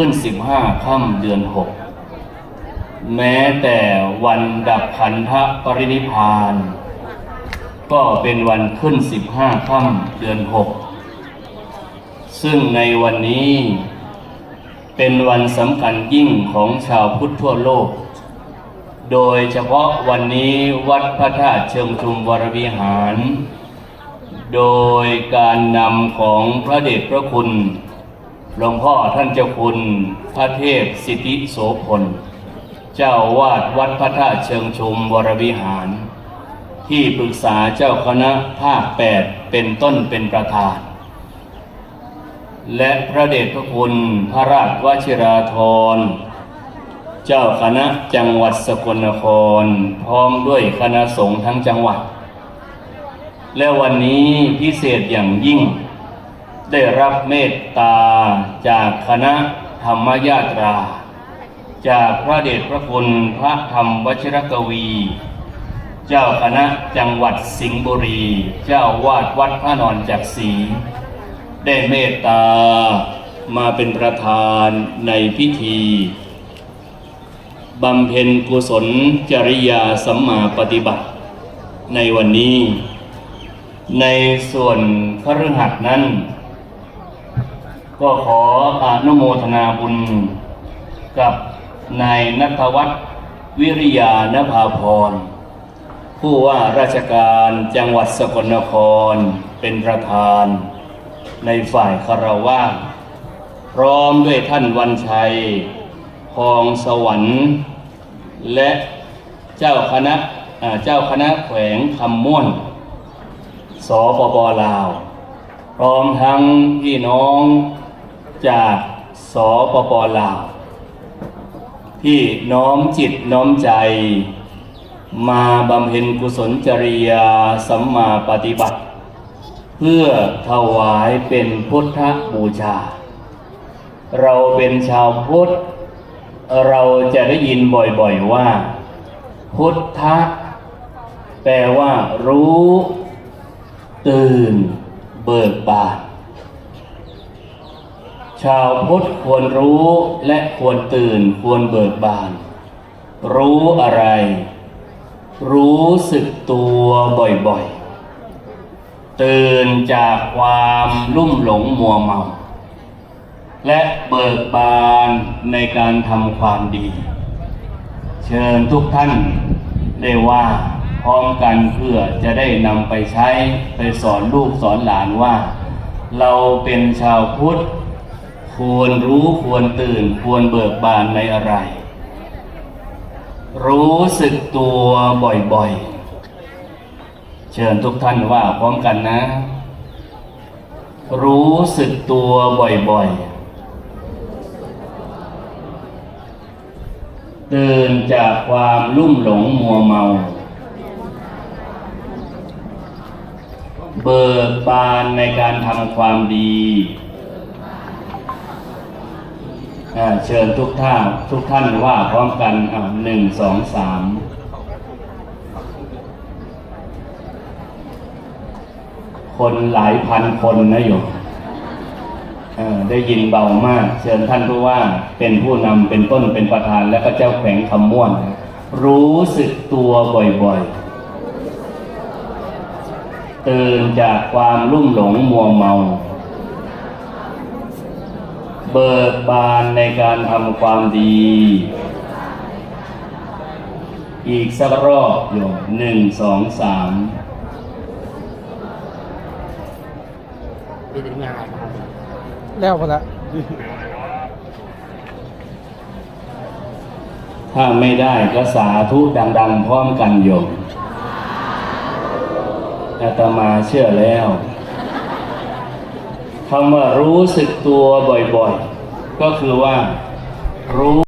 ขึ้นสิบห้าค่ำเดือนหก แม้แต่วันดับขันธปรินิพาน ก็เป็นวันขึ้นสิบห้าค่ำเดือนหก ซึ่งในวันนี้ เป็นวันสำคัญยิ่งของชาวพุทธทั่วโลก โดยเฉพาะวันนี้วัดพระธาตุเชิงชุมวรวิหาร โดยการนำของพระเดชพระคุณ หลวงพ่อท่านเจ้าคุณพระเทพสิทธิโสพล เจ้าวาดวัดพระธาตุเชิงชุมวรวิหาร ที่ปรึกษาเจ้าคณะภาคแปดเป็นต้นเป็นประธาน และพระเดชพระคุณพระราชวชิราธร เจ้าคณะจังหวัดสกลนคร พร้อมด้วยคณะสงฆ์ทั้งจังหวัด และวันนี้พิเศษอย่างยิ่ง ได้รับเมตตาจากคณะธรรมยาตรา จากพระเดชพระคุณพระธรรมวชิรกวี เจ้าคณะจังหวัดสิงห์บุรี เจ้าวาดวัดพระนอนจักรีได้เมตตามาเป็นประธานในพิธีบำเพ็ญกุศลจริยาสัมมาปฏิบัติ ในวันนี้ ในส่วนพฤหัสนั้น ก็ขออนุโมทนาบุญกับนายนัทวัฒน์วิริยานภาพร ผู้ว่าราชการจังหวัดสกลนครเป็นประธาน ในฝ่ายคารวะพร้อมด้วยท่านวันชัยพองสวรรค์ และเจ้าคณะเจ้าคณะแขวงคำม่วน สปปลาว พร้อมทั้งพี่น้อง จากสปปลาวที่น้อมจิตน้อมใจ มาบำเพ็ญกุศลจริยาสัมมาปฏิบัติ เพื่อถวายเป็นพุทธบูชา เราเป็นชาวพุทธ เราจะได้ยินบ่อยๆว่า พุทธะแปลว่ารู้ ตื่น เบิกบาน ชาวพุทธควรรู้และควรตื่นควรเบิกบาน รู้อะไร รู้สึกตัวบ่อยๆ ตื่นจากความลุ่มหลงมัวเมา และเบิกบานในการทำความดี เชิญทุกท่านได้ว่าพร้อมกันเพื่อจะได้นำไปใช้ไปสอนลูกสอนหลานว่า เราเป็นชาวพุทธ ควรรู้ควรตื่นควรเบิกบานในอะไร รู้สึกตัวบ่อยๆ เชิญทุกท่านว่าพร้อมกันนะ รู้สึกตัวบ่อยๆตื่นจากความลุ่มหลงมัวเมา เบิกบานในการทำความดี เชิญทุกท่านทุกท่านว่าพร้อมกันหนึ่งสองสามคนหลายพันคนนะโยมได้ยินเบามาก เชิญท่านผู้ว่าเป็นผู้นำเป็นต้นเป็นประธานและก็เจ้าแขวงคำม่วน รู้สึกตัวบ่อยๆ ตื่นจากความลุ่มหลงมัวเมา เบิกบานในการทำความดี อีกสักรอบโยมหนึ่งสองสามพี่จะมีอะไรครับแล้วพอละถ้าไม่ได้ก็สาธุดัง ๆ พร้อมกันโยมอาตมาเชื่อแล้ว คำว่ารู้สึกตัวบ่อยๆ ก็คือว่ารู้